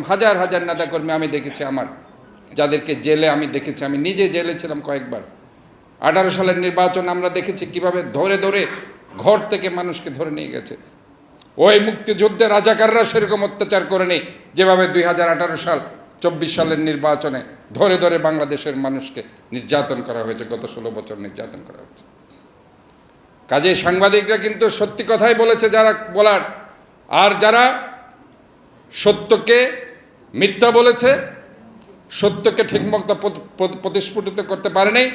এরকম হাজার হাজার নেতাকর্মী আমি দেখেছি আমার, যাদেরকে জেলে আমি দেখেছি। আমি নিজে জেলে ছিলাম কয়েকবার। আঠারো সালের নির্বাচন আমরা দেখেছি কীভাবে ধরে ধরে ঘর থেকে মানুষকে ধরে নিয়ে গেছে। ওই মুক্তিযুদ্ধে রাজাকাররা সেরকম অত্যাচার করে নেই যেভাবে দুই হাজার আঠারো সাল, চব্বিশ সালের নির্বাচনে ধরে ধরে বাংলাদেশের মানুষকে নির্যাতন করা হয়েছে, গত ষোলো বছর নির্যাতন করা হয়েছে। কাজে সাংবাদিকরা কিন্তু সত্যি কথাই বলেছে, যারা বলার, আর যারা সত্যকে মিথ্যা বলেছে, সত্যকে ঠিকমতো প্রত- প্রত- প্রতিস্ফুটিত করতে পারে নাই,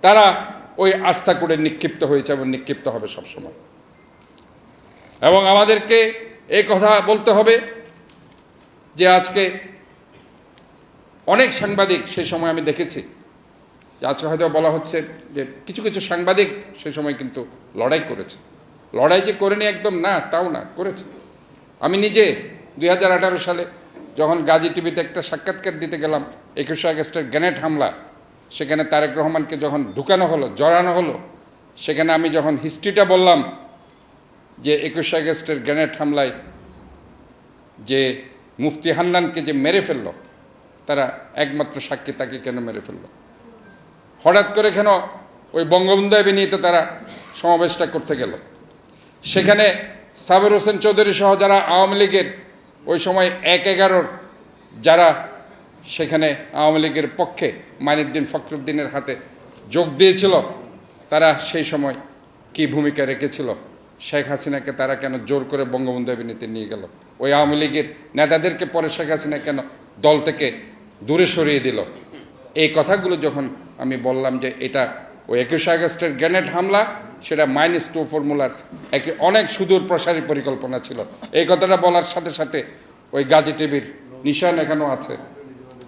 তারা ওই আস্থা করে নিক্ষিপ্ত হয়েছে এবং নিক্ষিপ্ত হবে সবসময়। এবং আমাদেরকে এই কথা বলতে হবে যে আজকে অনেক সাংবাদিক সেই সময় আমি দেখেছি, যে আজকে হয়তো বলা হচ্ছে যে কিছু কিছু সাংবাদিক সেই সময় কিন্তু লড়াই করেছে। লড়াই যে করেনি একদম না, তাও না, করেছে। আমি নিজে দুই হাজার আঠারো সালে যখন গাজী টিভিতে একটা সাক্ষাৎকার দিতে গেলাম, একুশে আগস্টের গ্রেনেড হামলা, সেখানে তারেক রহমানকে যখন ঢুকানো হলো, জড়ানো হলো, সেখানে আমি যখন হিস্ট্রিটা বললাম যে একুশে আগস্টের গ্রেনেড হামলায় যে মুফতি হান্নানকে যে মেরে ফেলল, তারা একমাত্র সাক্ষী তাকে কেন মেরে ফেলল? হঠাৎ করে কেন ওই বঙ্গবন্ধু অভিনীত তারা সমাবেশটা করতে গেল? সেখানে সাবের হোসেন চৌধুরী সহ যারা আওয়ামী লীগের ওই সময় এক এগারোর যারা সেখানে আওয়ামী লীগের পক্ষে মাইনুদ্দিন ফখরুদ্দিনের হাতে যোগ দিয়েছিল, তারা সেই সময় কি ভূমিকা রেখেছিল? শেখ হাসিনাকে তারা কেন জোর করে বঙ্গবন্ধু অভিনীতি নিয়ে গেল? ওই আওয়ামী লীগের নেতাদেরকে পরে শেখ হাসিনা কেন দল থেকে দূরে সরিয়ে দিল? এই কথাগুলো যখন আমি বললাম যে এটা ওই একুশে আগস্টের গ্রেনেড হামলা সেটা মাইনাস টু ফর্মুলার একটি অনেক সুদূর প্রসারী পরিকল্পনা ছিল। এই কথাটা বলার সাথে সাথে ওই গাজী টিভির নিশান এখানেও আছে।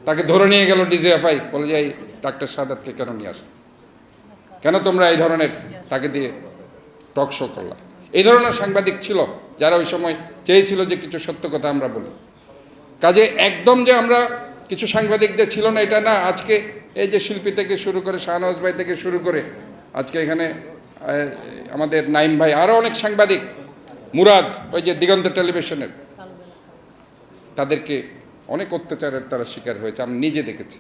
তাকে ধরে নিয়ে গেল ডিজিএফআই বলে যে, এই ডাক্তার সাদাতকে কেন নিয়ে আসে কেন তোমরা এই ধরনের তাকে দিয়ে টক শো করলাম এই ধরনের সাংবাদিক ছিল, যারা ওই সময় চেয়েছিল যে কিছু সত্য কথা আমরা বলি। কাজে একদম যে আমরা কিছু সাংবাদিক যে ছিল না, এটা না, আজকে এই যে শিল্পী থেকে শুরু করে শাহনওয়াজ ভাই থেকে শুরু করে, আজকে এখানে আমাদের নাইম ভাই আরও অনেক সাংবাদিক, মুরাদ, ওই যে দিগন্ত টেলিভিশনের। তাদেরকে অনেক অত্যাচারের তারা শিকার হয়েছে, আমি নিজে দেখেছি।